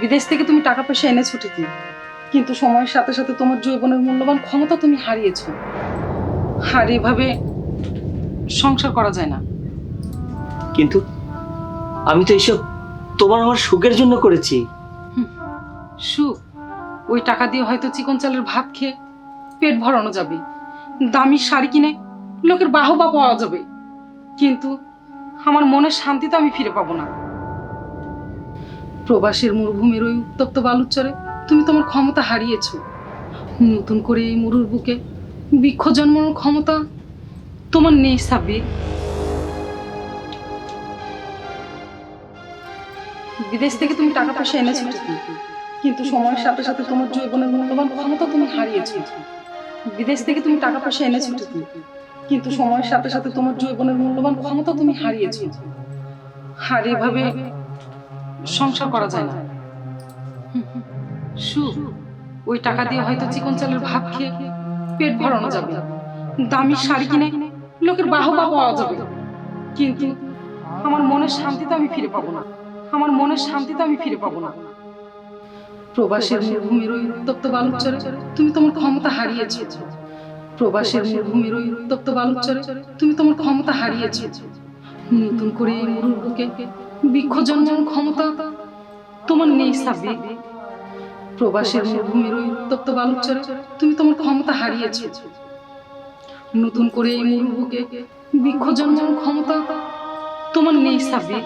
বিদেশ থেকে তুমি টাকা পয়সা এনেছো ঠিকই কিন্তু সময়ের সাথে সাথে তোমার যৌবনের মূল্যবান ক্ষমতা তুমি হারিয়েছো। আর এভাবে সংসার করা যায় না। কিন্তু আমি তো এইসব তোমার আমার সুখের জন্য করেছি। সুখ ওই টাকা দিয়ে হয়তো চিকন চালের ভাত খেয়ে পেট ভরানো যাবে দামি শাড়ি কিনে লোকের বাহবা পাওয়া যাবে কিন্তু আমার মনের শান্তি তো আমি ফিরে পাবো না। প্রবাসের মরুভূমির ওই উত্তপ্ত বালুচরে তুমি তোমার ক্ষমতা হারিয়েছো। নতুন করে এই মরুর বুকে বৃক্ষ জন্মানোর ক্ষমতা তোমার নেই, সাব্বির। বিদেশ থেকে তুমি টাকা পয়সা এনেছো কিন্তু সময়ের সাথে সাথে তোমার যৌবনের মূল্যবান ক্ষমতা তুমি হারিয়েছো। বিদেশ থেকে তুমি টাকা পয়সা এনেছো কিন্তু সময়ের সাথে সাথে তোমার যৌবনের মূল্যবান ক্ষমতা তুমি হারিয়েছো। আর এভাবে সংসার করা যায় না। সুখ ওই টাকা দিয়ে হয়তো চিকন চালের ভাত খেয়ে পেট ভরানো যাবে। দামি শাড়ি কিনে লোকের বাহবা পাওয়া যাবে। কিন্তু আমার মনের শান্তি তো আমি ফিরে পাবো না। আমার মনের শান্তি তো আমি ফিরে পাবো না। প্রবাসের মরুভূমির ওই উত্তপ্ত বালুচরে তুমি তোমার ক্ষমতা হারিয়েছো। প্রবাসের মরুভূমির ওই উত্তপ্ত বালুচরে তুমি তোমার ক্ষমতা হারিয়েছো। নতুন করে এই মরুর বুকে বৃক্ষ জন্মানোর ক্ষমতা তোমার নেই সাবি। প্রবাসের মরুভূমির ওই উত্তপ্ত বালুচরে তুমি তোমার ক্ষমতা হারিয়েছ। নতুন করে এই মরুর বুকে বৃক্ষ জন্মানোর ক্ষমতা তোমার নেই সাব্বির